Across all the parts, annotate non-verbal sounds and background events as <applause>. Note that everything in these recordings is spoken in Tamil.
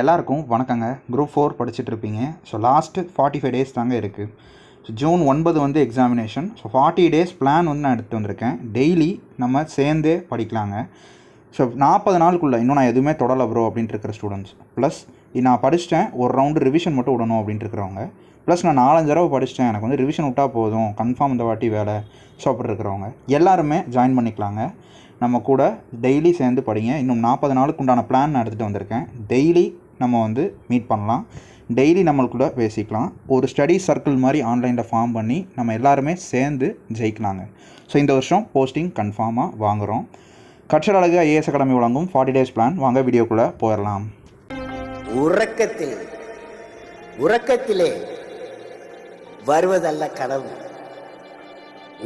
எல்லாருக்கும் வணக்கங்க. குரூப் ஃபோர் படிச்சுட்டு இருப்பீங்க so last forty five days தாங்க இருக்குது ஸோ ஜூன் ஒன்பது வந்து examination so forty days plan வந்து நான் எடுத்துகிட்டு வந்திருக்கேன். டெய்லி நம்ம சேர்ந்தே படிக்கலாங்க. ஸோ நாற்பது நாளுக்குள்ளே இன்னும் நான் எதுவுமே தொடலை ப்ரோ அப்படின்ட்டு இருக்கிற ஸ்டூடெண்ட்ஸ் ப்ளஸ் நான் படிச்சிட்டேன். ஒரு ரவுண்டு ரிவிஷன் மட்டும் விடணும் அப்படின்ட்டு இருக்கிறவங்க. ப்ளஸ் நான் நாலஞ்சு தடவை படிச்சிட்டேன். எனக்கு வந்து ரிவிஷன் விட்டால் போதும். கன்ஃபார்ம் இந்த வாட்டி வேலை. ஸோ அப்படி இருக்கிறவங்க. எல்லாருமே ஜாயின் பண்ணிக்கலாங்க. நம்ம கூட டெய்லி சேர்ந்து படிங்க. இன்னும் நாற்பது நாளுக்கு உண்டான பிளான் நான் எடுத்துகிட்டு வந்திருக்கேன். டெய்லி நம்ம வந்து மீட் பண்ணலாம். டெய்லி நம்மளுக்குள்ள பேசிக்கலாம். ஒரு ஸ்டடி சர்க்கிள் மாதிரி ஆன்லைனில் ஃபார்ம் பண்ணி நம்ம எல்லாருமே சேர்ந்து ஜெயிக்கலாங்க. ஸோ இந்த வருஷம் போஸ்டிங் கன்ஃபார்மாக வாங்குகிறோம் கற்றல் அழகு ஐஏஎஸ் அகாடமி வழங்கும் ஃபார்ட்டி டேஸ் பிளான் வாங்க வீடியோக்குள்ளே போயிடலாம் உறக்கத்தில் உறக்கத்திலே வருவதல்ல கனவு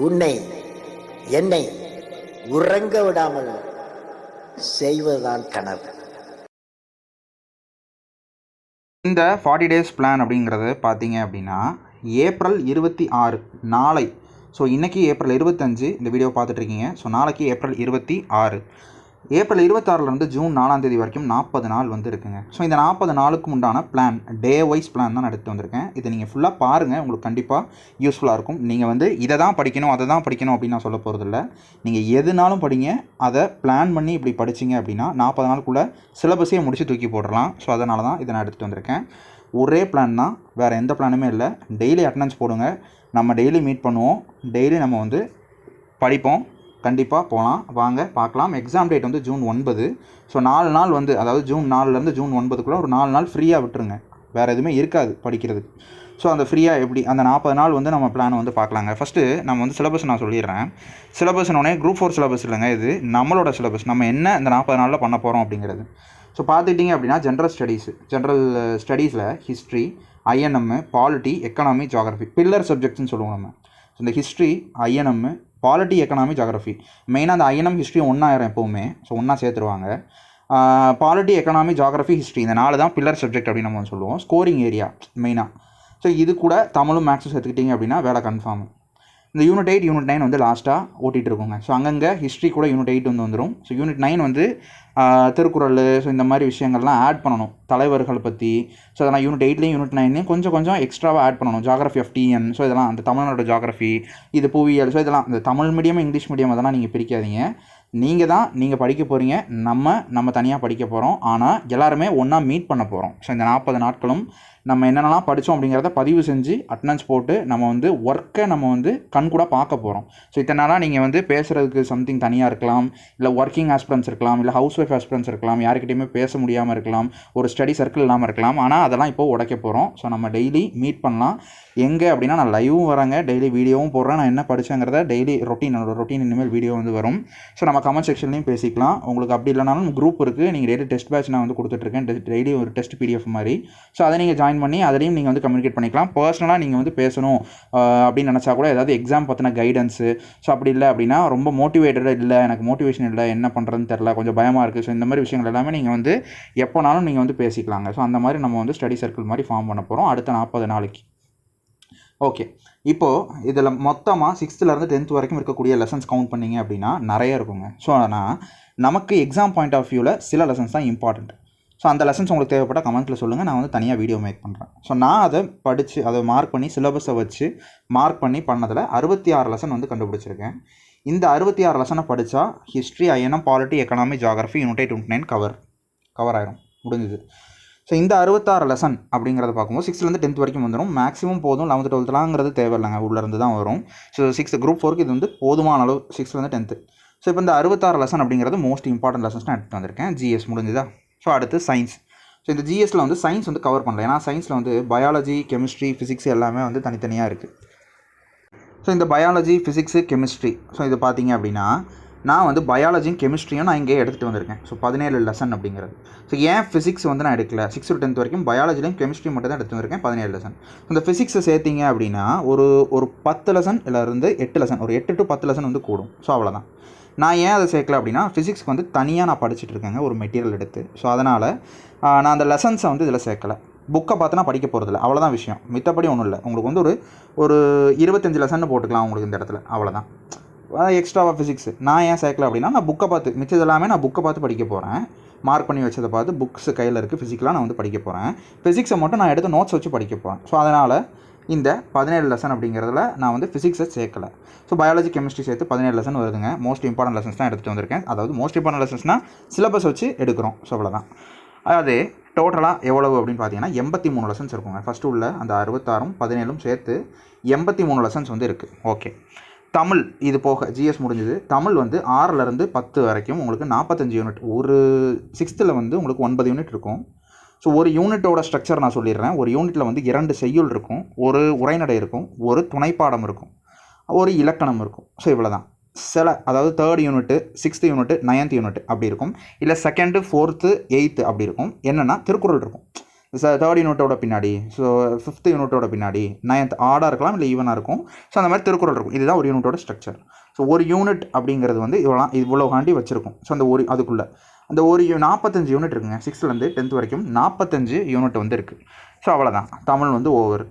உன்னை என்னை உறங்க விடாமல் செய்வதுதான் கனவு. இந்த ஃபார்ட்டி டேஸ் பிளான் அப்படிங்கிறது பார்த்தீங்க அப்படின்னா ஏப்ரல் இருபத்தி ஆறு நாளை. ஸோ இன்றைக்கி ஏப்ரல் இருபத்தஞ்சு இந்த வீடியோ பார்த்துட்ருக்கீங்க ஸோ நாளைக்கு ஏப்ரல் இருபத்தி ஆறு. ஏப்ரல் இருபத்தாறுலேருந்து ஜூன் நாலாம் தேதி வரைக்கும் நாற்பது நாள் வந்து இருக்குங்க. ஸோ இந்த நாற்பது நாளுக்கு உண்டான பிளான் டே வைஸ் பிளான் தான் எடுத்து வந்திருக்கேன். இதை நீங்கள் ஃபுல்லாக பாருங்கள் உங்களுக்கு கண்டிப்பாக யூஸ்ஃபுல்லாக இருக்கும். நீங்கள் வந்து இதை தான் படிக்கணும் அதை தான் படிக்கணும் அப்படின்னு நான் சொல்ல போகிறதில்ல நீங்கள் எதுனாலும் படிங்க. அதை பிளான் பண்ணி இப்படி படிச்சீங்க அப்படின்னா நாற்பது நாளுக்குள்ளே சிலபஸே முடிச்சு தூக்கி போடலாம் ஸோ அதனால தான் இதை நான் எடுத்துகிட்டு வந்திருக்கேன். ஒரே பிளான் தான். வேறு எந்த பிளானுமே இல்லை. டெய்லி அட்டண்டன்ஸ் போடுங்க. நம்ம டெய்லி மீட் பண்ணுவோம். டெய்லி நம்ம வந்து படிப்போம். கண்டிப்பாக போகலாம் வாங்க பார்க்கலாம். எக்ஸாம் டேட் வந்து ஜூன் ஒன்பது. ஸோ நாலு நாள் வந்து அதாவது ஜூன் நாலுலேருந்து ஜூன் ஒன்பதுக்குள்ளே ஒரு நாலு நாள் ஃப்ரீயாக விட்டுருங்க. வேறு எதுவுமே இருக்காது படிக்கிறதுக்கு. ஸோ அந்த ஃப்ரீயாக எப்படி அந்த நாற்பது நாள் வந்து நம்ம பிளான் வந்து பார்க்கலாங்க. ஃபஸ்ட்டு நம்ம வந்து சிலபஸ் நான் சொல்லிடுறேன். சிலபஸ்னோடனே குரூப் ஃபோர் சிலபஸ் இல்லைங்க இது. நம்மளோட சிலபஸ் நம்ம என்ன இந்த நாற்பது நாளில் பண்ண போகிறோம் அப்படிங்கிறது. ஸோ பார்த்துக்கிட்டிங்க அப்படின்னா general studies general ஸ்டடீஸில் history INM polity economy geography pillar சப்ஜெக்ட்ஸ்னு சொல்லுவோம் நம்ம. ஸோ இந்த history INM polity economy geography மெயினாக அந்த ஐஎன்எம் ஹிஸ்ட்ரி ஒன்றாயிரம் எப்போவுமே. ஸோ ஒன்றா சேர்த்துருவாங்க. பாலிட்டி எக்கனாமி ஜாகிரஃபி ஹிஸ்ட்ரி இந்த நாலு தான் பில்லர் சப்ஜெக்ட் அப்படின்னு நம்ம சொல்லுவோம். ஸ்கோரிங் ஏரியா மெயினாக ஸோ இது கூட தமிழும் மேக்ஸும் சேர்த்துக்கிட்டிங்க அப்படின்னா வேலை கன்ஃபார்ம் இந்த யூனிட் எயிட் யூனிட் நைன் வந்து லாஸ்ட்டாக ஓட்டிகிட்டு இருக்கோங்க. ஸோ அங்கங்கே ஹிஸ்ட்ரி கூட யூனிட் எயிட் வந்து வந்துடும் ஸோ யூனிட் நைன் வந்து திருக்குறள் ஸோ இந்த மாதிரி விஷயங்கள்லாம் ஆட் பண்ணணும். தலைவர்கள் பற்றி ஸோ அதெல்லாம் யூனிட் எயிட்லேயும் யூனிட் நைன்லேயும் கொஞ்சம் கொஞ்சம் எக்ஸ்ட்ராவாக ஆட் பண்ணணும். ஜாகிரஃபி ஆஃப் டிஎன் ஸோ இதெல்லாம் அந்த தமிழ்நாடு ஜாகிரஃபி இது புவியியல் ஸோ இதெல்லாம் இந்த தமிழ் மீடியம் இங்கிலீஷ் மீடியம் அதெல்லாம் நீங்கள் பிரிக்காதீங்க. நீங்கள் தான் நீங்கள் படிக்க போகிறீங்க நம்ம நம்ம தனியாக படிக்க போகிறோம் ஆனால் எல்லாருமே ஒன்றா மீட் பண்ண போகிறோம் ஸோ இந்த நாற்பது நாட்களும் நம்ம என்னென்னலாம் படித்தோம் அப்படிங்கிறத பதிவு செஞ்சு அட்டனன்ஸ் போட்டு நம்ம வந்து ஒர்க்கை நம்ம வந்து கண் கூட பார்க்க போகிறோம் ஸோ இத்தனை நாளாக நீங்கள் வந்து பேசுகிறதுக்கு சம்திங் தனியாக இருக்கலாம். இல்லை ஒர்க்கிங் ஆஸ்பிரன்ஸ் இருக்கலாம். இல்லை ஹவுஸ் ஒய்ஃப் ஆஸ்பிரன்ஸ் இருக்கலாம். யாருக்கிட்டையுமே பேச முடியாமல் இருக்கலாம். ஒரு ஸ்டடி சர்க்கிள் இல்லாமல் இருக்கலாம். ஆனால் அதெல்லாம் இப்போது உடைக்க போகிறோம் ஸோ நம்ம டெய்லி மீட் பண்ணலாம். எங்கே அப்படின்னா நான் லைவும் வரேங்க. டெய்லி வீடியோவும் போடுறேன். நான் என்ன படித்தேங்கிறத டெய்லி ரொட்டீன் என்னோட ரொட்டீன் இனிமேல் வீடியோ வந்து வரும். ஸோ நம்ம கமெண்ட் செக்ஷன்லையும் பேசிக்கலாம். உங்களுக்கு அப்படி இல்லைனாலும் குரூப் இருக்குது நீங்கள் டெய்லி டெஸ்ட் பேட்ச் நான் வந்து கொடுத்துட்ருக்கேன் டெய்லி ஒரு டெஸ்ட் பிடிஎஃப் மாதிரி. ஸோ அதை நீங்கள் ஜாயின் பண்ணி அதுலேயும் நீங்கள் வந்து கம்யூனிகேட் பண்ணிக்கலாம். பர்சனலாக நீங்கள் வந்து பேசணும் அப்படின்னு நினச்சா கூட ஏதாவது எக்ஸாம் பற்றின கைடன்ஸு ஸோ அப்படி இல்லை அப்படின்னா ரொம்ப மோட்டிவேட்டடாக இல்லை எனக்கு மோட்டிவேஷன் இல்லை என்ன பண்ணுறதுன்னு தெரில கொஞ்சம் பயமாக இருக்குது ஸோ இந்த மாதிரி விஷயங்கள் எல்லாமே நீங்கள் வந்து எப்போனாலும் நீங்கள் வந்து பேசிக்கலாங்க. ஸோ அந்த மாதிரி நம்ம வந்து ஸ்டடி சர்க்கிள் மாதிரி ஃபார்ம் பண்ண போகிறோம் அடுத்த நாற்பது நாளைக்கு. ஓகே இப்போது இதில் மொத்தமாக சிக்ஸ்த்துலேருந்து டென்த் வரைக்கும் இருக்கக்கூடிய லெசன்ஸ் கவுண்ட் பண்ணீங்க அப்படின்னா நிறைய இருக்குங்க. ஸோ ஆனால் நமக்கு எக்ஸாம் பாயிண்ட் ஆஃப் வியூவில் சில லெசன்ஸ் தான் இம்பார்ட்டண்ட் ஸோ அந்த லெசன்ஸ் உங்களுக்கு தேவைப்பட்ட கமெண்ட்டில் சொல்லுங்கள் நான் வந்து தனியாக வீடியோ மேக் பண்ணுறேன் ஸோ நான் அதை படித்து அதை மார்க் பண்ணி சிலபஸை வச்சு மார்க் பண்ணி பண்ணதில் அறுபத்தி ஆறு லெசன் வந்து கண்டுபிடிச்சிருக்கேன். இந்த அறுபத்தி ஆறு லெசனை படித்தா history INM polity economy geography unit twenty nine cover cover ஆயிரும். முடிஞ்சுது. ஸோ இந்த அறுபத்தாறு லெசன் அப்படிங்கிறத பார்க்கும்போது சிக்ஸ்த்லேருந்து டென்த் வரைக்கும் வந்துடும் மேக்ஸிமம் போதும். லெவன்த்து டுவெல்த்லாங்கிறது தேவையில்லைங்க. உள்ளேருந்து தான் வரும். ஸோ சிக்ஸ் குரூப் ஃபோருக்கு இது வந்து போதுமான அளவு சிக்ஸ்த்லேருந்து டென்த்து ஸோ இப்போ இந்த அறுபத்தாறு லெசன் அப்படிங்கிறது மோஸ்ட் இம்பார்ட்டன்ட் லெசன்ஸ் நான் எடுத்துகிட்டு வந்திருக்கேன். ஜிஎஸ் முடிஞ்சுதா? ஸோ அடுத்து சயின்ஸ் ஸோ இந்த ஜிஎஸ்சில் வந்து சயின்ஸ் வந்து கவர் பண்ணல. ஏன்னா சயின்ஸில் வந்து பயாலஜி கெமிஸ்ட்ரி ஃபிசிக்ஸ் எல்லாமே வந்து தனித்தனியாக இருக்குது ஸோ இந்த பயாலஜி ஃபிசிக்ஸு கெமிஸ்ட்ரி ஸோ இது பார்த்தீங்க அப்படின்னா நான் வந்து பயாலஜியும் கெமிஸ்ட்ரியும் நான் இங்கே எடுத்துகிட்டு வந்திருக்கேன். ஸோ பதினேழு லெசன் அப்படிங்கிறது. ஸோ ஏன் ஃபிசிக்ஸ் வந்து நான் எடுக்கல? சிக்ஸ் டு டென்த் வரைக்கும் பயாலஜிலையும் கெமிஸ்ட்ரி மட்டும் தான் எடுத்து வந்திருக்கேன் பதினேழு லெசன் இந்த ஃபிசிக்ஸை சேர்த்திங்க அப்படின்னா ஒரு ஒரு பத்து லெசன் இல்லை இருந்து எட்டு லெசன் ஒரு எட்டு டு பத்து லெசன் வந்து கூடும். ஸோ அவ்வளோதான் நான் ஏன் அதை சேர்க்கல அப்படின்னா ஃபிசிக்ஸ்க்கு வந்து தனியாக நான் படிச்சுட்டு இருக்கேங்க ஒரு மெட்டீரியல் எடுத்து. ஸோ அதனால் நான் அந்த லெசன்ஸை வந்து இதில் சேர்க்கலை. புக்கை பார்த்து நான் படிக்க போகிறதில்ல அவ்வளோதான் விஷயம். மித்தபடி ஒன்றும் இல்லை. உங்களுக்கு வந்து ஒரு ஒரு இருபத்தஞ்சு லெசன் போட்டுக்கலாம் உங்களுக்கு இந்த இடத்துல. அவ்வளோதான் எக்ஸ்ட்ராவாக ஃபிசிக்ஸ் நான் ஏன் சேர்க்கல அப்படின்னா நான் புக்கை பார்த்து மிச்சது எல்லாமே நான் புக்கை பார்த்து படிக்க போகிறேன் மார்க் பண்ணி வச்சதை பார்த்து புக்ஸ் கையில் இருக்குது ஃபிசிக்கலாக நான் வந்து படிக்க போகிறேன் ஃபிசிக்ஸை மட்டும் நான் எடுத்து நோட்ஸ் வச்சு படிக்க போகிறேன் ஸோ அதனால் இந்த பதினேழு லெசன் அப்படிங்கிறதுல நான் வந்து ஃபிசிக்ஸை சேர்க்கலை. ஸோ பயாலஜி கெமிஸ்ட்ரி சேர்த்து பதினேழு லெசன் வருதுங்க. மோஸ்ட் இம்பார்ட்டன்ட் லெசன்ஸ் தான் எடுத்துகிட்டு வந்திருக்கேன். அதாவது மோஸ்ட் இம்பார்ட்டன்ட் லெசன்ஸ்னால் சிலபஸ் வச்சு எடுக்கிறோம். ஸோ அவ்வளோதான் அதாவது டோட்டலாக எவ்வளவு அப்படின்னு பார்த்தீங்கன்னா எண்பத்தி மூணு லெசன்ஸ் இருக்குங்க. ஃபஸ்ட்டு உள்ள அந்த அறுபத்தாறும் பதினேழும் சேர்த்து எண்பத்தி மூணு லெசன்ஸ் வந்து இருக்குது ஓகே தமிழ் இது போக ஜிஎஸ் முடிஞ்சது. தமிழ் வந்து ஆறிலிருந்து பத்து வரைக்கும் உங்களுக்கு நாற்பத்தஞ்சு யூனிட் ஒரு சிக்ஸ்த்தில் வந்து உங்களுக்கு ஒன்பது யூனிட் இருக்கும். ஸோ ஒரு யூனிட்டோட ஸ்ட்ரக்சர் நான் சொல்லிடுறேன். ஒரு யூனிட்டில் வந்து இரண்டு செய்யுள் இருக்கும். ஒரு உரைநடை இருக்கும். ஒரு துணைப்பாடம் இருக்கும். ஒரு இலக்கணம் இருக்கும். ஸோ இவ்வளோ தான் சில அதாவது third unit sixth unit ninth unit அப்படி இருக்கும். இல்லை செகண்டு ஃபோர்த்து எயித்து அப்படி இருக்கும். என்னென்னா திருக்குறள் இருக்கும். தேர்ட் யூனிட்டோட பின்னாடி ஸோ ஃபிஃப்த் யூனிட்டோட பின்னாடி நைன்த் ஆடாக இருக்கலாம் இல்லை ஈவனாக இருக்கும். ஸோ அந்த மாதிரி திருக்குறள் இருக்கும். இதுதான் ஒரு யூனிட்டோட ஸ்ட்ரக்சர் ஸோ ஒரு யூனிட் அப்படிங்கிறது வந்து இவ்வளோ இவ்வளோ காண்டி வச்சுருக்கும். ஸோ அந்த ஒரு அதுக்குள்ளே. அந்த ஒரு நாற்பத்தஞ்சு யூனிட் இருக்குங்க. சிக்ஸ்த்துலேருந்து டென்த் வரைக்கும் நாற்பத்தஞ்சு யூனிட் வந்து இருக்குது ஸோ அவ்வளோதான் தமிழ் வந்து ஓவர்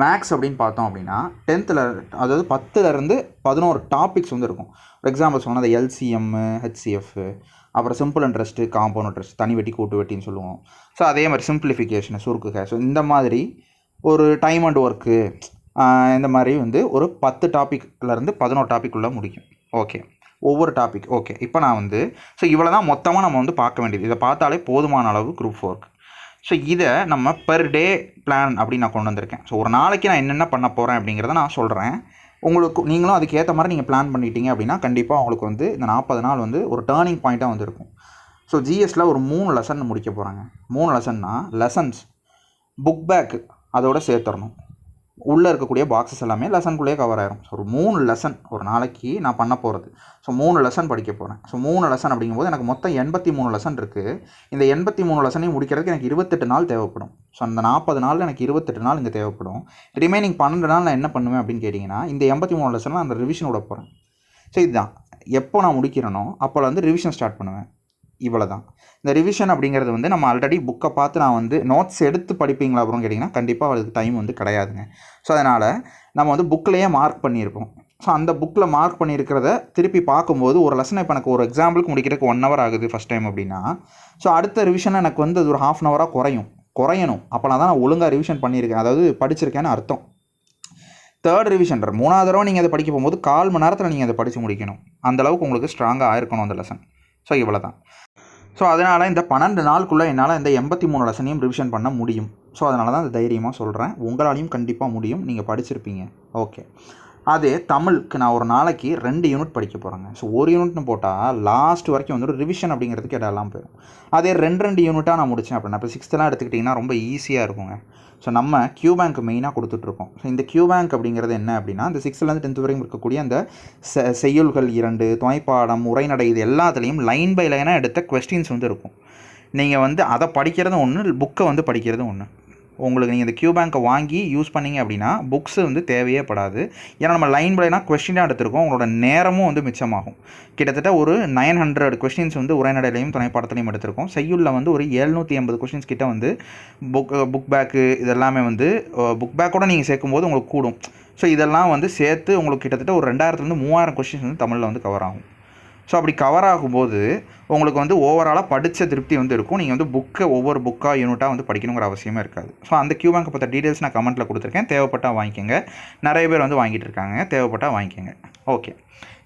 மேக்ஸ் அப்படின்னு பார்த்தோம் அப்படின்னா டென்த்தில் அதாவது பத்துலேருந்து பதினோரு டாபிக்ஸ் வந்து இருக்கும். ஃபார் எக்ஸாம்பிள் சொன்னால் அந்த எல்சிஎம்மு ஹெச்சிஎஃப் அப்புறம் சிம்பிள் இன்ட்ரெஸ்ட்டு காம்பவுண்ட் இன்ட்ரெஸ்ட் தனி வெட்டி கூட்டு வெட்டின்னு சொல்லுவோம். ஸோ அதே மாதிரி சிம்பிளிஃபிகேஷன் சுருக்குக ஸோ இந்த மாதிரி ஒரு டைம் அண்ட் ஒர்க்கு இந்த மாதிரி வந்து ஒரு பத்து டாப்பிக்லேருந்து பதினோரு டாபிக் உள்ளே முடிக்கும் ஓகே ஒவ்வொரு டாபிக் ஓகே இப்போ நான் வந்து ஸோ இவ்வளோ தான் மொத்தமாக நம்ம வந்து பார்க்க வேண்டியது. இதை பார்த்தாலே போதுமான அளவு குரூப் ஃபோர்க்கு ஸோ இதை நம்ம பெர் டே பிளான் அப்படின்னு நான் கொண்டு வந்திருக்கேன். ஸோ ஒரு நாளைக்கு நான் என்னென்ன பண்ண போகிறேன் அப்படிங்கிறத நான் சொல்கிறேன் உங்களுக்கு நீங்களும் அதுக்கேற்ற மாதிரி நீங்கள் பிளான் பண்ணிட்டீங்க அப்படின்னா கண்டிப்பாக உங்களுக்கு வந்து இந்த நாற்பது நாள் வந்து ஒரு டேர்னிங் பாயிண்ட்டாக வந்து இருக்கும் ஸோ ஜிஎஸில் ஒரு மூணு லெசன் முடிக்க போகிறாங்க மூணு லெசன்னா லெசன்ஸ் புக் பேக் அதோட சேர்த்துடணும். உள்ளே இருக்கக்கூடிய பாக்ஸஸ் எல்லாமே லெசன்குள்ளேயே கவர் ஆயிரும். ஸோ ஒரு மூணு லெசன் ஒரு நாளைக்கு நான் பண்ண போகிறது ஸோ மூணு லெசன் படிக்க போகிறேன் ஸோ மூணு லெசன் அப்படிங்கும்போது எனக்கு மொத்தம் எண்பத்தி மூணு லெசன் இருக்குது இந்த எண்பத்தி மூணு லெசனையும் முடிக்கிறதுக்கு எனக்கு இருபத்தெட்டு நாள் தேவைப்படும். ஸோ அந்த நாற்பது நாளில் எனக்கு இருபத்தெட்டு நாள் இங்கே தேவைப்படும். ரிமைனிங் பன்னெண்டு நாள் நான் என்ன பண்ணுவேன் அப்படின்னு கேட்டிங்கன்னா இந்த எண்பத்தி மூணு லெசனில் அந்த ரிவிஷன் விட போகிறேன் ஸோ இதுதான். எப்போ நான் முடிக்கிறேனோ அப்போ வந்து ரிவிஷன் ஸ்டார்ட் பண்ணுவேன். இவ்வளோ தான் இந்த ரிவிஷன் அப்படிங்கிறது வந்து நம்ம ஆல்ரெடி புக்கை பார்த்து நான் வந்து நோட்ஸ் எடுத்து படிப்பீங்களா அப்புறம் கேட்டிங்கன்னா கண்டிப்பாக அதுக்கு டைம் வந்து கிடையாதுங்க. ஸோ அதனால் நம்ம வந்து புக்லேயே மார்க் பண்ணியிருப்போம். ஸோ அந்த புக்கில் மார்க் பண்ணியிருக்கிறத திருப்பி பார்க்கும்போது ஒரு லெசன் இப்போ எனக்கு ஒரு எக்ஸாம்பிளுக்கு முடிக்கிறதுக்கு ஒன் ஹவர் ஆகுது ஃபஸ்ட் டைம் அப்படின்னா. ஸோ அடுத்த ரிவிஷன் எனக்கு வந்து அது ஒரு ஹாஃப் அன் ஹவராக குறையும். குறையணும். அப்போனா தான் நான் ஒழுங்காக ரிவிஷன் பண்ணியிருக்கேன். அதாவது படிச்சிருக்கேன்னு அர்த்தம். தேர்ட் ரிவிஷன் மூணாவது தடவை நீங்கள் அதை படிக்க போகும்போது கால் மணி நேரத்தில் நீங்கள் அதை படித்து முடிக்கணும். அந்தளவுக்கு உங்களுக்கு ஸ்ட்ராங்காக இருக்கணும் அந்த லெசன் ஸோ இவ்வளோ தான் ஸோ அதனால் இந்த பன்னெண்டு நாளுக்குள்ளே என்னால் இந்த எண்பத்தி மூணு லெசனையும் ரிவிஷன் பண்ண முடியும். ஸோ அதனால தான் தைரியமாக சொல்கிறேன் உங்களாலையும் கண்டிப்பாக முடியும். நீங்கள் படிச்சிருப்பீங்க. ஓகே அதே தமிழுக்கு நான் ஒரு நாளைக்கு ரெண்டு யூனிட் படிக்க போகிறேங்க ஸோ ஒரு யூனிட்னு போட்டால் லாஸ்ட் வரைக்கும் வந்து ரிவிஷன் அப்படிங்கிறதுக்கு இடம்லாம் போயிடும். அதே ரெண்டு ரெண்டு யூனிட்டாக நான் முடித்தேன் அப்படின்னா இப்போ சிக்ஸ்த்தெலாம் எடுத்துக்கிட்டிங்கன்னா ரொம்ப ஈஸியாக இருக்குங்க. ஸோ நம்ம கியூ பேங்க் மெயினாக கொடுத்துட்ருக்கோம் ஸோ இந்த கியூ பேங்க் அப்படிங்கிறது என்ன அப்படின்னா இந்த சிக்ஸ்த்லேருந்து டென்த் வரைக்கும் இருக்கக்கூடிய அந்த செ- செய்யுள்கள் இரண்டு துணைப்பாடம் உரைநடை இது எல்லாத்துலேயும் லைன் பை லைனாக எடுத்த கொஸ்டின்ஸ் வந்து இருக்கும். நீங்கள் வந்து அதை படிக்கிறது ஒன்று புக்கை வந்து படிக்கிறது ஒன்று உங்களுக்கு நீங்கள் இந்த கியூ பேங்க்கை வாங்கி யூஸ் பண்ணீங்க அப்படின்னா புக்ஸ் வந்து தேவையே படாது. ஏன்னா நம்ம லைன் பை கொஸ்டினாக எடுத்திருக்கோம். உங்களோட நேரமும் வந்து மிச்சமாகும். கிட்டத்தட்ட ஒரு நைன் ஹண்ட்ரட் கொஸ்டின்ஸ் வந்து உரைநடையிலையும் துணைப்பாடத்துலையும் எடுத்திருக்கோம். செய்யுளில் வந்து ஒரு எழுநூற்றி ஐம்பது கொஸ்டின்ஸ் கிட்ட வந்து புக் புக் பேக்கு இதெல்லாமே வந்து புக் பேக்கோட நீங்கள் சேர்க்கும்போது உங்களுக்கு கூடும். ஸோ இதெல்லாம் வந்து சேர்த்து உங்களுக்கு கிட்டத்தட்ட ஒரு ரெண்டாயிரத்துலேருந்து மூவாயிரம் கொஸ்டின்ஸ் வந்து தமிழில் வந்து கவர் ஆகும். ஸோ அப்படி கவர் ஆகும்போது உங்களுக்கு வந்து ஓவராலாக படித்த திருப்தி வந்து இருக்கும். நீங்கள் வந்து புக்கை ஒவ்வொரு புக்காக யூனிட்டாக வந்து படிக்கணுங்கிற அவசியமே இருக்காது. ஸோ அந்த கியூ பேங்க் பற்ற டீட்டெயில்ஸ் நான் கமெண்ட்டில் கொடுத்துருக்கேன். தேவைப்பட்டால் வாங்கிக்கோங்க. நிறைய பேர் வந்து வாங்கிட்டு இருக்காங்க. தேவைப்பட்டால் வாங்கிக்கோங்க. ஓகே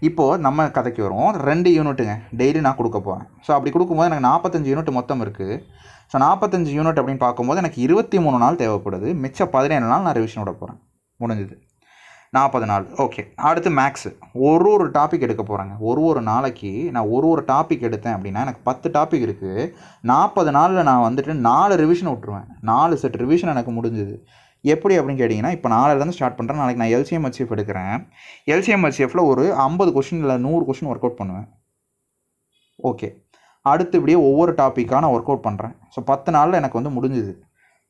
இப்போது நம்ம கதைக்கு வருவோம். ரெண்டு யூனிட்டுங்க டெய்லி நான் கொடுக்க போகிறேன் ஸோ அப்படி கொடுக்கும்போது எனக்கு நாற்பத்தஞ்சு யூனிட் மொத்தம் இருக்குது ஸோ நாற்பத்தஞ்சு யூனிட் அப்படின்னு பார்க்கும்போது எனக்கு இருபத்தி மூணு நாள் தேவைப்படுது. மிச்சம் பதினேழு நாள் நான் ரிவிஷன் விட போகிறேன் முடிஞ்சுது. நாற்பது நாள். ஓகே அடுத்து மேக்ஸு ஒரு ஒரு டாபிக் எடுக்க போகிறேங்க ஒரு ஒரு நாளைக்கு நான் ஒரு ஒரு டாபிக் எடுத்தேன் அப்படின்னா எனக்கு பத்து டாபிக் இருக்குது நாற்பது நாளில் நான் வந்துட்டு நாலு ரிவிஷன் விட்ருவேன் நாலு செட் ரிவிஷன் எனக்கு முடிஞ்சுது. எப்படி அப்படின்னு கேட்டிங்கன்னா இப்போ நாளையிலேருந்து ஸ்டார்ட் பண்ணுறேன் நாளைக்கு நான் எல்சிஎம் ஹெச்எஃப் எடுக்கிறேன். எல்சிஎம் ஹெச்எஃப்ல ஒரு ஐம்பது கொஷின் இல்லை நூறு கொஷின் ஒர்க் அவுட் பண்ணுவேன். ஓகே அடுத்து இப்படியே ஒவ்வொரு டாப்பிக்காக நான் ஒர்க் அவுட் பண்ணுறேன் ஸோ பத்து நாளில் எனக்கு வந்து முடிஞ்சுது.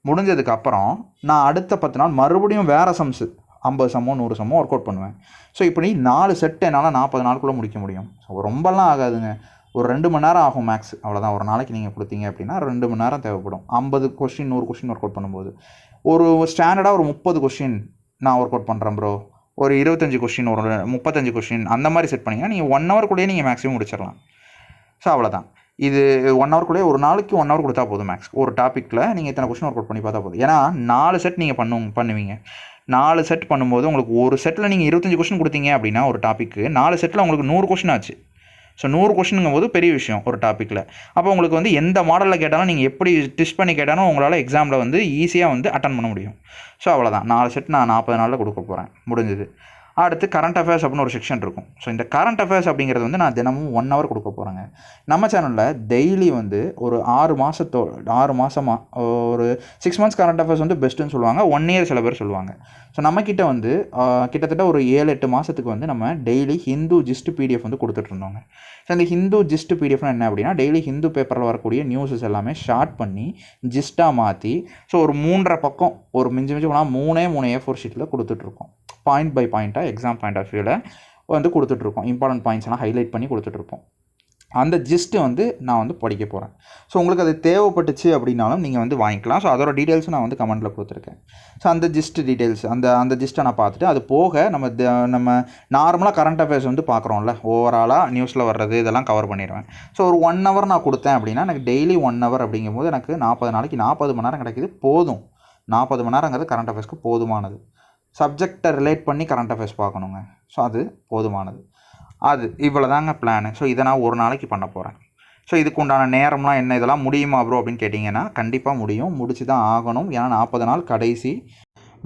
முடிஞ்சதுக்கப்புறம் நான் அடுத்த பத்து நாள் மறுபடியும் வேறு சம்ஸு ஐம்பது சம்மோ நூறு சம்மோ ஒர்க் அவுட் பண்ணுவேன். ஸோ இப்படி நாலு செட் என்னால் நாற்பது நாளுக்குள்ளே முடிக்க முடியும். ஸோ ரொம்பலாம் ஆகாதுங்க. ஒரு ரெண்டு மணி நேரம் ஆகும் மேக்ஸ் அவ்வளோதான் ஒரு நாளைக்கு நீங்கள் கொடுத்தீங்க அப்படின்னா ரெண்டு மணி நேரம் தேவைப்படும். ஐம்பது கொஷின் நூறு கொஷின் ஒர்க் அவுட் பண்ணும்போது. ஒரு ஸ்டாண்டர்டாக ஒரு முப்பது கொஷின் நான் ஒர்க் அவுட் பண்ணுறேன் ப்ரோ ஒரு இருபத்தஞ்சி கொஸ்டின் ஒரு முப்பத்தஞ்சு கொஸ்டின் அந்த மாதிரி செட் பண்ணிங்கன்னா நீங்கள் ஒன் ஹவர்க்குள்ளேயே நீங்கள் மேக்ஸிமம் முடிச்சிடலாம். ஸோ அவ்வளோதான் இது ஒன் ஹவர்க்குள்ளே ஒரு நாளைக்கு ஒன் ஹவர் கொடுத்தா போதும் மேக்ஸ் ஒரு டாப்பிக்கில் நீங்கள் இத்தனை கொஷின் ஒர்க் அவுட் பண்ணி பார்த்தா போதும். ஏன்னா நாலு செட் நீங்கள் பண்ணுங்க பண்ணுவீங்க. நாலு செட் பண்ணும்போது உங்களுக்கு ஒரு செட்டில் நீங்கள் இருபத்தஞ்சி கொஷின் கொடுத்தீங்க அப்படின்னா ஒரு டாப்பிக்கு நாலு செட்டில் உங்களுக்கு நூறு கொஷின் ஆச்சு. ஸோ நூறு கொஸ்டினுங்கும் போது பெரிய விஷயம் ஒரு டாப்பிக்கில் அப்போ உங்களுக்கு வந்து எந்த மாடலில் கேட்டாலும் நீங்கள் எப்படி டிஸ்ட் பண்ணி கேட்டாலும் உங்களால் எக்ஸாமில் வந்து ஈஸியாக வந்து அட்டன் பண்ண முடியும். ஸோ அவ்வளோதான் நாலு செட் நான் நாற்பது நாளில் கொடுக்க போகிறேன் முடிஞ்சது. அடுத்து கரண்ட் அஃபேர்ஸ் அப்படின்னு ஒரு செக்ஷன் இருக்கும். ஸோ இந்த கரண்ட் அஃபேர்ஸ் அப்படிங்கிறது வந்து நான் தினமும் ஒன் ஹவர் கொடுக்க போகிறேங்க நம்ம சேனலில் டெய்லி வந்து ஒரு ஆறு மாதத்தோ ஆறு மாதமாக ஒரு சிக்ஸ் மந்த்ஸ் கரண்ட் அஃபேர்ஸ் வந்து பெஸ்ட்டுன்னு சொல்லுவாங்க. ஒன் இயர் சில பேர் சொல்லுவாங்க. ஸோ நம்மக்கிட்ட வந்து கிட்டத்தட்ட ஒரு ஏழு எட்டு மாதத்துக்கு வந்து நம்ம டெய்லி ஹிந்து ஜிஸ்ட் பிடிஎஃப் வந்து கொடுத்துட்ருந்தோங்க ஸோ இந்த ஹிந்து ஜிஸ்ட் பிடிஎஃப்னா என்ன அப்படின்னா டெய்லி ஹிந்து பேப்பரில் வரக்கூடிய நியூஸஸ் எல்லாமே ஷார்ட் பண்ணி ஜிஸ்ட்டாக மாற்றி ஸோ ஒரு மூன்றரை பக்கம் ஒரு மிஞ்சி மிஞ்சி போனால் மூணே மூணு ஏ ஃபோர் ஷீட்டில் கொடுத்துட்ருக்கோம் பாயிண்ட் பை பாயிண்ட்டாக எக்ஸாம் பாயிண்ட் ஆஃப் வியூவில் வந்து கொடுத்துட்ருக்கோம். இம்பார்ட்டன்ட் பாயிண்ட்ஸ் எல்லாம் ஹைலைட் பண்ணி கொடுத்துட்ருப்போம். அந்த ஜிஸ்ட்டு வந்து நான் வந்து படிக்க போகிறேன் ஸோ உங்களுக்கு அது தேவைப்பட்டுச்சு அப்படின்னாலும் நீங்கள் வந்து வாங்கிக்கலாம். ஸோ அதோட டீட்டெயில்ஸ் நான் வந்து கமெண்ட்டில் கொடுத்துருக்கேன். ஸோ அந்த ஜிஸ்ட் டீட்டெயில்ஸ் அந்த அந்த ஜிஸ்ட்டை நான் பார்த்துட்டு அது போக நம்ம த- நம்ம நார்மலாக கரண்ட் அஃபேர்ஸ் வந்து பார்க்குறோம்ல. ஓவராலாக நியூஸில் வர்றது இதெல்லாம் கவர் பண்ணிடுவேன். ஸோ ஒரு ஒன் ஹவர் நான் கொடுத்தேன் அப்படின்னா எனக்கு டெய்லி ஒன் ஹவர் அப்படிங்கும்போது எனக்கு நாற்பது நாளைக்கு நாற்பது மணி நேரம் கிடைக்குது போதும். நாற்பது மணி நேரங்கிறது கரண்ட் அஃபேர்ஸ்க்கு போதுமானது. சப்ஜெக்டை ரிலேட் பண்ணி கரண்ட் அஃபேர்ஸ் பார்க்கணுங்க. ஸோ அது போதுமானது. அது இவ்வளோ தாங்க பிளானு ஸோ இதை நான் ஒரு நாளைக்கு பண்ண போகிறேன் ஸோ இதுக்கு உண்டான நேரம்லாம் என்ன? இதெல்லாம் முடியுமா ப்ரோ அப்படின்னு கேட்டிங்கன்னா கண்டிப்பாக முடியும். முடிச்சு தான் ஆகணும். ஏன்னா நாற்பது நாள் கடைசி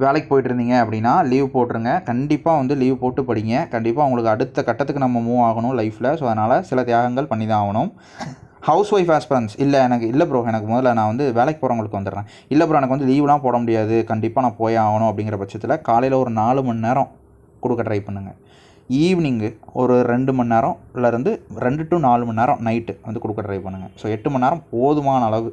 வேலைக்கு போயிட்டு இருந்தீங்க அப்படின்னா லீவ் போட்டுருங்க. கண்டிப்பாக வந்து லீவ் போட்டு படிங்க. கண்டிப்பாக உங்களுக்கு அடுத்த கட்டத்துக்கு நம்ம மூவ் ஆகணும் லைஃப்பில் ஸோ அதனால் சில தியாகங்கள் பண்ணி தான் ஆகணும். ஹவுஸ் ஒய்ஃப் ஆஸ்பரன்ஸ் இல்லை எனக்கு இல்லை ப்ரோ எனக்கு முதல்ல நான் வந்து வேலைக்கு போகிறவங்களுக்கு வந்துடுறேன். இல்லை ப்ரோ எனக்கு வந்து லீவ்லாம் போட முடியாது. கண்டிப்பாக நான் போய் ஆகணும் அப்படிங்கிற பட்சத்தில் காலையில் ஒரு நாலு மணி நேரம் கொடுக்க ட்ரை பண்ணுங்கள் ஈவினிங்கு ஒரு ரெண்டு மணி நேரம் இருந்து ரெண்டு டு நாலு மணி நேரம் நைட்டு வந்து கொடுக்க ட்ரை பண்ணுங்கள் ஸோ எட்டு மணி நேரம் போதுமான அளவு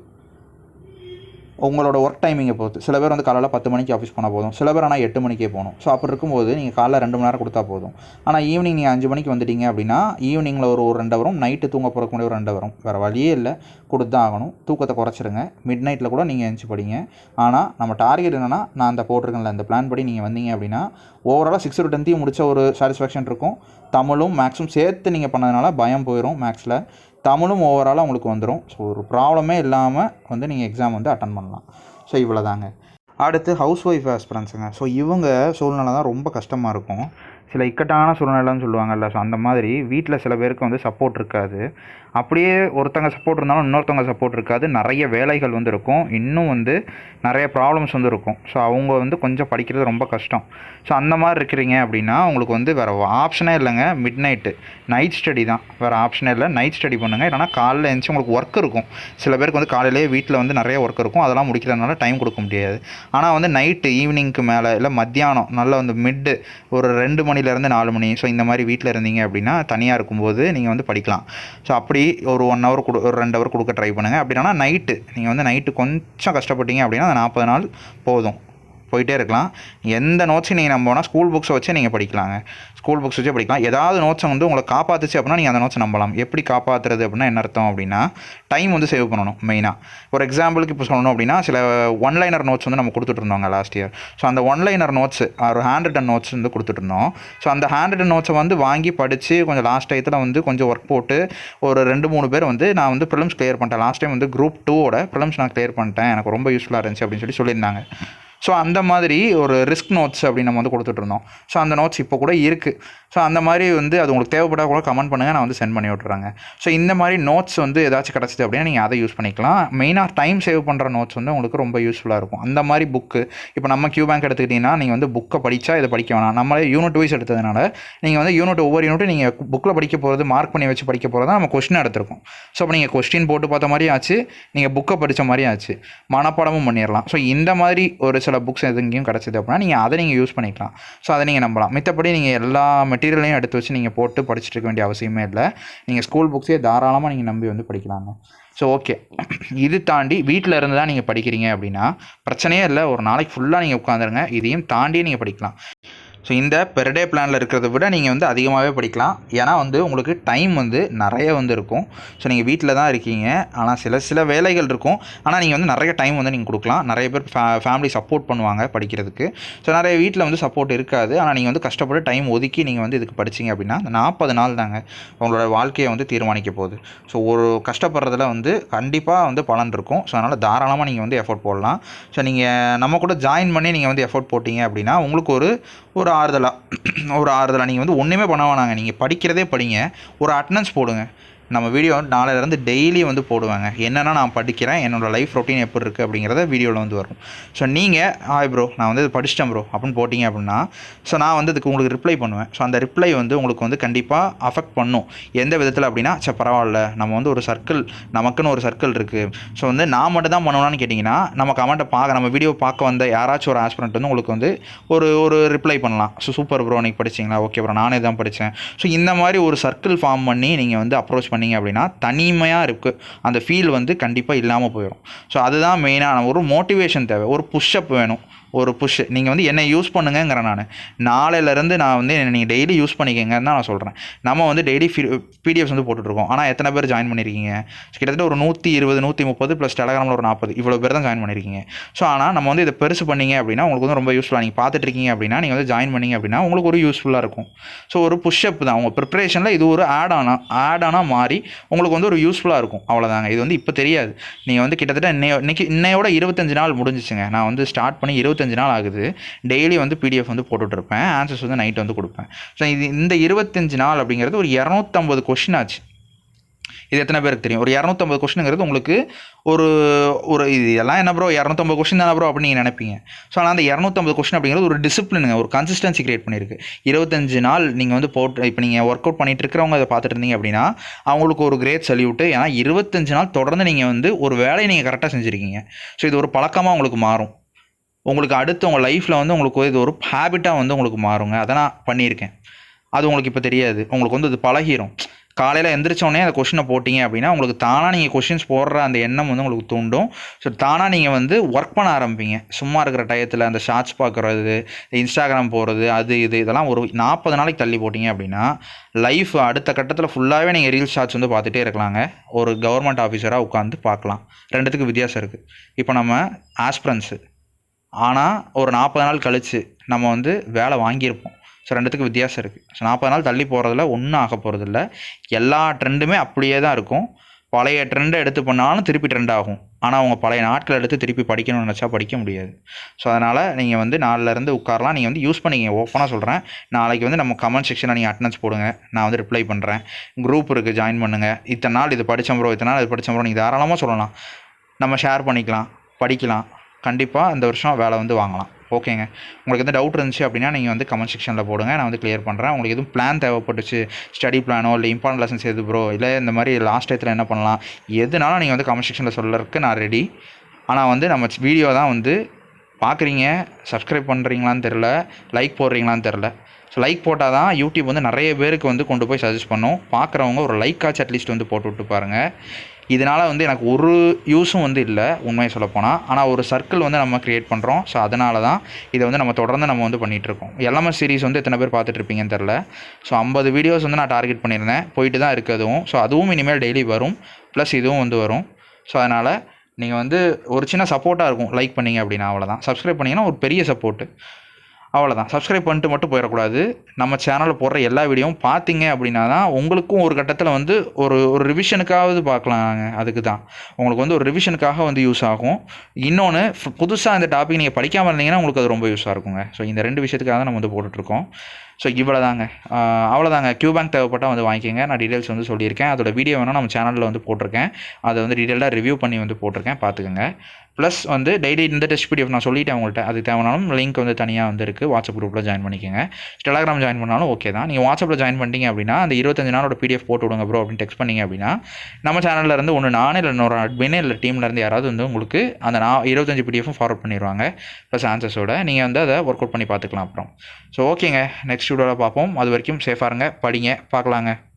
உங்களோட ஒர்க் டைமிங்கை பொறுத்து. சில பேர் வந்து காலையில் பத்து மணிக்கு ஆஃபீஸ் போனால் போதும். சில பேர் ஆனால் எட்டு மணிக்கே போகணும். ஸோ அப்படி இருக்கும்போது நீங்கள் காலைல ரெண்டு மணி நேரம் கொடுத்தா போதும். ஆனால் ஈவினிங் நீங்கள் அஞ்சு மணிக்கு வந்துட்டீங்க அப்படின்னா ஈவினிங்கில் ஒரு ஒரு ரெண்டு வரும். நைட்டு தூங்க போகிறக்கு முன்னாடி ஒரு ரெண்டு வரும். வேறு வழியே இல்லை. கொடுத்து தான் ஆகணும். தூக்கத்தை குறைச்சிருங்க. மிட் நைட்டில் கூட நீங்கள் எழுந்து படிங்க. ஆனால் நம்ம டார்கெட் என்னென்னா நான் அந்த போட்டிருக்கேன்ல அந்த பிளான் படி நீங்கள் வந்தீங்க அப்படின்னா ஓவராலாக சிக்ஸ் டு டென்த்தையும் முடித்த ஒரு சாட்டிஸ்ஃபேக்ஷன் இருக்கும். தமிழும் மேக்ஸும் சேர்த்து நீங்கள் பண்ணதுனால பயம் போயிடும் மேக்ஸில் தமிழும் ஓவராலாக உங்களுக்கு வந்துடும் ஸோ ஒரு ப்ராப்ளமே இல்லாமல் வந்து நீங்கள் எக்ஸாம் வந்து அட்டன் பண்ணலாம். ஸோ இவ்வளோ தாங்க அடுத்து ஹவுஸ் ஒய்ஃப் ஆஸ்பிரன்ஸுங்க ஸோ இவங்க சூழ்நிலை தான் ரொம்ப கஷ்டமாக இருக்கும். சில இக்கட்டான சூழ்நிலைன்னு சொல்லுவாங்கல்ல. ஸோ அந்த மாதிரி வீட்டில் சில பேருக்கு வந்து சப்போர்ட் இருக்காது. அப்படியே ஒருத்தங்க சப்போர்ட் இருந்தாலும் இன்னொருத்தவங்க சப்போர்ட் இருக்காது. நிறைய வேலைகள் வந்து இருக்கும். இன்னும் வந்து நிறைய ப்ராப்ளம்ஸ் வந்து இருக்கும். ஸோ அவங்க வந்து கொஞ்சம் படிக்கிறது ரொம்ப கஷ்டம். ஸோ அந்த மாதிரி இருக்கிறீங்க அப்படின்னா உங்களுக்கு வந்து வேறு ஆப்ஷனே இல்லைங்க. மிட் நைட்டு நைட் ஸ்டடி தான். வேறு ஆப்ஷனே இல்லை. நைட் ஸ்டடி பண்ணுங்கள் இல்லைனா காலையில் எழுந்துச்சு உங்களுக்கு ஒர்க் இருக்கும். சில பேருக்கு வந்து காலையிலேயே வீட்டில் வந்து நிறைய ஒர்க் இருக்கும். அதெல்லாம் முடிக்கிறதுனால டைம் கொடுக்க முடியாது. ஆனால் வந்து நைட்டு ஈவினிங்க்கு மேலே இல்லை மத்தியானம் நல்லா வந்து மிட்டு ஒரு ரெண்டு மணிலேருந்து நாலு மணி. ஸோ இந்த மாதிரி வீட்டில் இருந்தீங்க அப்படின்னா தனியாக இருக்கும்போது நீங்கள் வந்து படிக்கலாம். ஸோ அப்படி ஒரு ஒன் ஹவர் கொடு ஒரு ரெண்டு ஹவர் கொடுக்க ட்ரை பண்ணுங்கள் அப்படின்னா நைட்டு நீங்கள் வந்து நைட்டு கொஞ்சம் கஷ்டப்பட்டீங்க அப்படின்னா அந்த நாற்பது நாள் போதும். போயிட்டே இருக்கலாம். எந்த நோட்ஸையும் நீங்கள் நம்பினா ஸ்கூல் புக்ஸை வச்சு நீங்கள் படிக்கலாங்க. ஸ்கூல் புக்ஸ் வச்சு படிக்கலாம். ஏதாவது நோட்ஸை வந்து உங்களை காப்பாற்றுச்சு அப்படின்னா நீங்கள் அந்த நோட்ஸை நம்பலாம். எப்படி காப்பாற்றுறது அப்படின்னா என்ன அர்த்தம் அப்படின்னா டைம் வந்து சேவ் பண்ணணும் மெயினாக ஒரு எக்ஸாம்பிளுக்கு இப்போ சொல்லணும் அப்படின்னா சில ஒன் லைனர் நோட்ஸ் வந்து நம்ம கொடுத்துட்டு இருந்தோங்க லாஸ்ட் இயர் ஸோ அந்த ஒன் லைனர் நோட்ஸ் ஒரு ஹேண்ட் ரிட்டன் நோட்ஸ் வந்து கொடுத்துட்டு இருந்தோம். ஸோ அந்த ஹேண்ட் ரிட்டன் நோட்ஸை வந்து வாங்கி படித்து கொஞ்சம் லாஸ்ட் டயத்தில் வந்து கொஞ்சம் ஒர்க் போட்டு ஒரு ரெண்டு மூணு பேர் வந்து நான் வந்து ப்ரிலிம்ஸ் கிளியர் பண்ணிட்டேன். லாஸ்ட் டைம் வந்து குரூப் டூவோட ப்ரிலிம்ஸ் நான் கிளியர் பண்ணிட்டேன். எனக்கு ரொம்ப யூஸ்ஃபுல்லாக இருந்துச்சு அப்படின்னு சொல்லி சொல்லியிருந்தாங்க. ஸோ அந்த மாதிரி ஒரு ரிஸ்க் நோட்ஸ் அப்படின்னு நம்ம வந்து கொடுத்துட்ருந்தோம் ஸோ அந்த நோட்ஸ் இப்போ கூட இருக்குது ஸோ அந்த மாதிரி வந்து அது உங்களுக்கு தேவைப்பட்டால் கூட கமெண்ட் பண்ணுங்கள் நான் வந்து சென்ட் பண்ணி விட்றேங்க ஸோ இந்த மாதிரி நோட்ஸ் வந்து ஏதாச்சும் கிடச்சிது அப்படின்னா நீங்கள் அதை யூஸ் பண்ணிக்கலாம். மெயினாக டைம் சேவ் பண்ணுற நோட்ஸ் வந்து உங்களுக்கு ரொம்ப யூஸ்ஃபுல்லாக இருக்கும். அந்த மாதிரி புக்கு இப்போ நம்ம கியூ பேங்க் எடுத்துக்கிட்டிங்கன்னா நீங்கள் வந்து புக்கை படித்தா இதை படிக்க வேணாம். நம்மளே யூனிட் வைஸ் எடுத்ததுனால நீங்கள் வந்து யூனிட் ஒவ்வொரு யூனிட்டும் நீங்கள் புக்கில் படிக்க போகிறது மார்க் பண்ணி வச்சு படிக்க போகிறது நம்ம கொஸ்டின் எடுத்திருக்கோம். ஸோ அப்போ நீங்கள் கொஸ்டின் போட்டு பார்த்த மாதிரி ஆச்சு. நீங்கள் புக்கை படித்த மாதிரி ஆச்சு. மனப்பாடமும் பண்ணிடலாம் ஸோ இந்த மாதிரி ஒரு சில புக்ஸ் எதுங்கேயும் கிடச்சிது அப்படின்னா நீங்கள் அதை நீங்கள் யூஸ் பண்ணிக்கலாம். ஸோ அதை நீங்கள் நம்பலாம். மித்தபடி நீங்கள் எல்லா மெட்டீரியலையும் எடுத்து வச்சு நீங்கள் போட்டு படிச்சுட்டு இருக்க வேண்டிய அவசியமே இல்லை. நீங்கள் ஸ்கூல் புக்ஸே தாராளமாக நீங்கள் நம்பி வந்து படிக்கலாங்க. ஸோ ஓகே <clears throat> இது தாண்டி வீட்டில் இருந்து தான் நீங்கள் படிக்கிறீங்க அப்படின்னா பிரச்சனையே இல்லை. ஒரு நாளைக்கு ஃபுல்லாக நீங்கள் உட்காந்துருங்க இதையும் தாண்டியே நீங்கள் படிக்கலாம். ஸோ இந்த பெர் டே பிளானில் இருக்கிறத விட நீங்கள் வந்து அதிகமாகவே படிக்கலாம். ஏன்னா வந்து உங்களுக்கு டைம் வந்து நிறைய வந்து இருக்கும். ஸோ நீங்கள் வீட்டில் தான் இருக்கீங்க. ஆனால் சில சில வேலைகள் இருக்கும். ஆனால் நீங்கள் வந்து நிறைய டைம் வந்து நீங்கள் கொடுக்கலாம். நிறைய பேர் ஃபே ஃபேமிலி சப்போர்ட் பண்ணுவாங்க படிக்கிறதுக்கு. ஸோ நிறைய வீட்டில் வந்து சப்போர்ட் இருக்காது. ஆனால் நீங்கள் வந்து கஷ்டப்பட்டு டைம் ஒதுக்கி நீங்கள் வந்து இதுக்கு படிச்சீங்க அப்படின்னா அந்த நாற்பது நாள் தாங்க உங்களோட வாழ்க்கையை வந்து தீர்மானிக்க போகுது. ஸோ ஒரு கஷ்டப்படுறதுல வந்து கண்டிப்பாக வந்து பலன் இருக்கும். ஸோ அதனால் தாராளமாக நீங்கள் வந்து எஃபோர்ட் போடலாம். ஸோ நீங்கள் நம்ம கூட ஜாயின் பண்ணி நீங்கள் வந்து எஃபோர்ட் போட்டிங்க அப்படின்னா உங்களுக்கு ஒரு ஒரு ஆறுதலாக ஒரு ஆறுதலாக நீங்கள் வந்து ஒன்றுமே பண்ண வேணாங்க. நீங்கள் படிக்கிறதே படிங்க. ஒரு அட்டனன்ஸ் போடுங்க. நம்ம வீடியோ நாளையிலேருந்து டெய்லி வந்து போடுவாங்க. என்னென்னா நான் படிக்கிறேன் என்னோடய லைஃப் ரொட்டீன் எப்படி இருக்குது அப்படிங்கிறத வீடியோவில் வந்து வரும். ஸோ நீங்கள் ஹாய் ப்ரோ நான் வந்து இது படிச்சிட்டேன் ப்ரோ அப்படின்னு போட்டிங்க அப்படின்னா ஸோ நான் வந்து இதுக்கு உங்களுக்கு ரிப்ளை பண்ணுவேன். ஸோ அந்த ரிப்ளை வந்து உங்களுக்கு வந்து கண்டிப்பாக அஃபெக்ட் பண்ணும். எந்த விதத்தில் அப்படின்னா சே பரவாயில்ல நம்ம வந்து ஒரு சர்க்கிள் நமக்குன்னு ஒரு சர்க்கிள் இருக்குது ஸோ வந்து நான் மட்டும் தான் பண்ணணும்னு கேட்டிங்கன்னா நம்ம கமெண்ட்டை பார்க்க நம்ம வீடியோ பார்க்க வந்த யாராச்சும் ஒரு ஆஸ்பிரண்ட் வந்து உங்களுக்கு வந்து ஒரு ஒரு ரிப்ளை பண்ணலாம். ஸோ சூப்பர் ப்ரோ நீங்கள் படிச்சிங்களா? ஓகே ப்ரோ நானே தான் படித்தேன் ஸோ இந்த மாதிரி ஒரு சர்க்கிள் ஃபார்ம் பண்ணி நீங்கள் வந்து அப்ரோச் பண்ணீங்க அப்படின்னா தனிமையாக இருக்குது அந்த ஃபீல் வந்து கண்டிப்பாக இல்லாமல் போயிடும் ஸோ அதுதான் மெயினான ஒரு மோட்டிவேஷன் தேவை. ஒரு புஷ்அப் வேணும். ஒரு புஷ் நீங்கள் வந்து என்னை யூஸ் பண்ணுங்கங்கிறேன் நான். நாளையிலேருந்து நான் வந்து என்னை நீங்கள் டெய்லி யூஸ் பண்ணிக்கங்கன்னு தான் நான் சொல்கிறேன் நம்ம வந்து டெய்லி பிடிஎஃப்ஸ் வந்து போட்டுட்ருக்கோம். ஆனால் எத்தனை பேர் ஜாயின் பண்ணியிருக்கீங்க கிட்டத்தட்ட ஒரு நூற்றி இருபது நூற்றி முப்பது ப்ளஸ் டெலகிராமில் ஒரு நாற்பது இவ்வளோ பேர் தான் ஜாயின் பண்ணியிருக்கீங்க ஸோ ஆனால் நம்ம வந்து இதை பெருசு பண்ணீங்க அப்படின்னா உங்களுக்கு வந்து ரொம்ப யூஸ்ஃபுல்லாக நீங்கள் பார்த்துட்டு இருக்கீங்க அப்படின்னா நீங்கள் வந்து ஜாயின் பண்ணீங்க அப்படின்னா உங்களுக்கு ஒரு யூஸ்ஃபுல்லாக இருக்கும். ஸோ ஒரு புஷ்அப் தான். உங்கள் ப்ரிப்பரேஷனில் இது ஒரு ஆட் ஆனா ஆட் ஆனால் மாறி உங்களுக்கு வந்து ஒரு யூஸ்ஃபுல்லாக இருக்கும். அவ்வளோதாங்க இது வந்து இப்போ தெரியாது. நீங்கள் வந்து கிட்டத்தட்ட இன்னையோ இன்னைக்கு இன்னையோட இருபத்தஞ்சு நாள் முடிஞ்சிச்சுங்க. நான் வந்து ஸ்டார்ட் பண்ணி இருபத்தஞ்சு நாள் ஆகுது. டெய்லி வந்து பிடிஎஃப் வந்து போட்டுட்ருப்பேன் ஆன்சர்ஸ் வந்து நைட் வந்து கொடுப்பேன். ஸோ இது இந்த இருபத்தஞ்சு நாள் அப்படிங்கிறது ஒரு இரநூத்தம்பது கொஷின் ஆச்சு. இது எத்தனை பேருக்கு தெரியும்? ஒரு இரநூத்தம்பது கொஷினுங்கிறது உங்களுக்கு ஒரு ஒரு இது எல்லாம் என்ன ப்ரோ இரநூத்தம்பது கொஷின் தானே ப்ரோ அப்படின்னு நீங்கள் நினைப்பீங்க. ஸோ ஆனால் அந்த இரநூத்தம்பது கொஷின் அப்படிங்கிறது ஒரு டிசிப்ளினுங்க ஒரு கன்சிஸ்டன்சி கிரியேட் பண்ணியிருக்கு. இருபத்தஞ்சு நாள் நீங்கள் வந்து போட்டு இப்போ நீங்கள் ஒர்க் அவுட் பண்ணிட்டு இருக்கிறவங்க அதை பார்த்துட்டு இருந்தீங்க அப்படின்னா அவங்களுக்கு ஒரு கிரேட் சல்யூட்டு ஏன்னா இருபத்தஞ்சு நாள் தொடர்ந்து நீங்கள் வந்து ஒரு வேலையை நீங்கள் கரெக்டாக செஞ்சுருக்கீங்க. ஸோ இது ஒரு பழக்கமாக உங்களுக்கு மாறும். உங்களுக்கு அடுத்து உங்கள் லைஃப்பில் வந்து உங்களுக்கு இது ஒரு ஹேபிட்டாக வந்து உங்களுக்கு மாறுங்க. அதை நான் பண்ணியிருக்கேன். அது உங்களுக்கு இப்போ தெரியாது. உங்களுக்கு வந்து அது பழகிரும். காலையில் எந்திரிச்சோடனே அந்த கொஷினை போட்டிங்க அப்படின்னா உங்களுக்கு தானாக நீங்கள் கொஷின்ஸ் போடுற அந்த எண்ணம் வந்து உங்களுக்கு தூண்டும். ஸோ தானாக நீங்கள் வந்து ஒர்க் பண்ண ஆரம்பிப்பீங்க. சும்மா இருக்கிற டயத்தில் அந்த ஷார்ட்ஸ் பார்க்குறது இன்ஸ்டாகிராம் போகிறது அது இது இதெல்லாம் ஒரு நாற்பது நாளைக்கு தள்ளி போட்டிங்க அப்படின்னா லைஃப் அடுத்த கட்டத்தில் ஃபுல்லாகவே நீங்கள் ரீல் ஷார்ட்ஸ் வந்து பார்த்துட்டே இருக்கலாங்க. ஒரு கவர்மெண்ட் ஆஃபீஸராக உட்காந்து பார்க்கலாம். ரெண்டுத்துக்கு வித்தியாசம் இருக்குது இப்போ நம்ம ஆஸ்பிரன்ஸு ஆனால் ஒரு நாற்பது நாள் கழித்து நம்ம வந்து வேலை வாங்கியிருப்போம். ஸோ ரெண்டுத்துக்கு வித்தியாசம் இருக்குது ஸோ நாற்பது நாள் தள்ளி போகிறதுல ஒன்றும் ஆக போகிறதில்ல எல்லா ட்ரெண்டுமே அப்படியே தான் இருக்கும். பழைய ட்ரெண்டை எடுத்து பண்ணாலும் திருப்பி ட்ரெண்ட் ஆகும். ஆனால் அவங்க பழைய நாட்கள் எடுத்து திருப்பி படிக்கணும்னு நினச்சா படிக்க முடியாது. ஸோ அதனால் நீங்கள் வந்து நாளிலேருந்து உட்காரலாம். நீங்கள் வந்து யூஸ் பண்ணிங்க ஓப்பனாக சொல்கிறேன் நாளைக்கு வந்து நம்ம கமெண்ட் செக்ஷனில் நீங்கள் அட்டண்டன்ஸ் போடுங்க. நான் வந்து ரிப்ளை பண்ணுறேன் குரூப் இருக்குது ஜாயின் பண்ணுங்கள் இத்தனை நாள் இது படித்தோம் ப்ரோ இத்தனை நாள் இது படித்தோம் ப்ரோ நீங்கள் தாராளமாக சொல்லலாம். நம்ம ஷேர் பண்ணிக்கலாம். படிக்கலாம். கண்டிப்பாக இந்த வருஷம் வேலை வந்து வாங்கலாம். ஓகேங்க. உங்களுக்கு எந்த டவுட் இருந்துச்சு அப்படின்னா நீங்கள் வந்து கமெண்ட் செக்ஷனில் போடுங்க. நான் வந்து கிளியர் பண்ணுறேன் உங்களுக்கு எதுவும் பிளான் தேவைப்பட்டுச்சு? ஸ்டடி பிளானோ இல்லை இம்பார்ட்டன்ட் லெசன்ஸ் எது ப்ரோ இல்லை இந்த மாதிரி லாஸ்ட் டயத்தில் என்ன பண்ணலாம்? எதுனாலும் நீங்கள் வந்து கமெண்ட் செக்ஷனில் சொல்லறதுக்கு நான் ரெடி ஆனால் வந்து நம்ம வீடியோ தான் வந்து பார்க்குறீங்க. சப்ஸ்கிரைப் பண்ணுறீங்களான்னு தெரில லைக் போடுறீங்களான்னு தெரில ஸோ லைக் போட்டால் தான் யூடியூப் வந்து நிறைய பேருக்கு வந்து கொண்டு போய் சஜஸ்ட் பண்ணும். பார்க்குறவங்க ஒரு லைக்காச்சும் அட்லீஸ்ட் வந்து போட்டு விட்டு பாருங்கள் இதனால் வந்து எனக்கு ஒரு யூஸும் வந்து இல்லை உண்மையை சொல்லப்போனால் ஆனால் ஒரு சர்க்கிள் வந்து நம்ம க்ரியேட் பண்ணுறோம் ஸோ அதனால தான் இதை வந்து நம்ம தொடர்ந்து நம்ம வந்து பண்ணிகிட்ருக்கோம் எல்லாமே சீரிஸ் வந்து எத்தனை பேர் பார்த்துட்ருப்பீங்கன்னு தெரில ஸோ ஐம்பது வீடியோஸ் வந்து நான் டார்கெட் பண்ணியிருந்தேன். போயிட்டு தான் இருக்குது அதுவும். ஸோ அதுவும் இனிமேல் டெய்லி வரும். ப்ளஸ் இதுவும் வந்து வரும். ஸோ அதனால் நீங்கள் வந்து ஒரு சின்ன சப்போர்ட்டாக இருக்கும். லைக் பண்ணீங்க அப்படின்னா அவ்வளோதான் சப்ஸ்கிரைப் பண்ணிங்கன்னா ஒரு பெரிய சப்போர்ட்டு அவ்வளோதான் சப்ஸ்கிரைப் பண்ணிட்டு மட்டும் போயிடக்கூடாது. நம்ம சேனலில் போடுற எல்லா வீடியோவும் பார்த்தீங்க அப்படின்னா தான் உங்களுக்கும் ஒரு கட்டத்தில் வந்து ஒரு ஒரு ரிவிஷனுக்காவது பார்க்கலாங்க அதுக்கு தான் உங்களுக்கு வந்து ஒரு ரிவிஷனுக்காக வந்து யூஸ் ஆகும். இன்னொன்று புதுசாக இந்த டாபிக் நீங்கள் படிக்காமல் இருந்தீங்கன்னா உங்களுக்கு அது ரொம்ப யூஸாக இருக்குங்க. ஸோ இந்த ரெண்டு விஷயத்துக்காக தான் நம்ம வந்து போட்டுட்ருக்கோம். ஸோ இவ்வளோதாங்க அவ்வளோதாங்க கியூ பேங்க் தேவைப்பட்டால் வந்து வாங்கிக்கோங்க. நான் டீட்டெயில்ஸ் வந்து சொல்லியிருக்கேன். அதோட வீடியோ வேணால் நம்ம சேனலில் வந்து போட்டிருக்கேன். அதை வந்து டீட்டெயிலாக ரிவ்யூ பண்ணி வந்து போட்டிருக்கேன். பார்த்துக்கோங்க ப்ளஸ் வந்து டெய்லி இந்த டெஸ்ட் பிடிஎஃப் நான் சொல்லிட்டேன் உங்கள்கிட்ட அது தேவைனாலும் லிங்க் வந்து தனியாக வந்து இருக்குது வாட்ஸ்அப் குரூப்பில் ஜாயின் பண்ணிக்கோங்க. டெலாகிராம் ஜாயின் பண்ணாலும் ஓகே தான். நீங்கள் வாட்ஸ்அப்பில் ஜாயின் பண்ணிட்டீங்க அப்படின்னா அந்த இருபத்தஞ்சு நாளோட பிடிஎஃப் போட்டு விடுங்க ப்ரோ அப்படின்னு டெக்ஸ்ட் பண்ணிங்க அப்படின்னா நம்ம சேனலில் இருந்து ஒன்று நானே இல்லை இன்னொரு அட்மினே இல்லை டீமில் இருந்து யாராவது வந்து உங்களுக்கு அந்த நான் இருபத்தஞ்சு பிடிஎஃப்பும் ஃபார்வர்ட் பண்ணிடுவாங்க ப்ளஸ் ஆன்சர்ஸோட நீங்கள் வந்து அதை ஒர்க் அவுட் பண்ணி பார்த்துக்கலாம் அப்புறம். ஸோ ஓகேங்க நெக்ஸ்ட் வீடியோவில் பார்ப்போம். அது வரைக்கும் சேஃபாக இருங்க. படிங்க. பார்க்கலாங்க.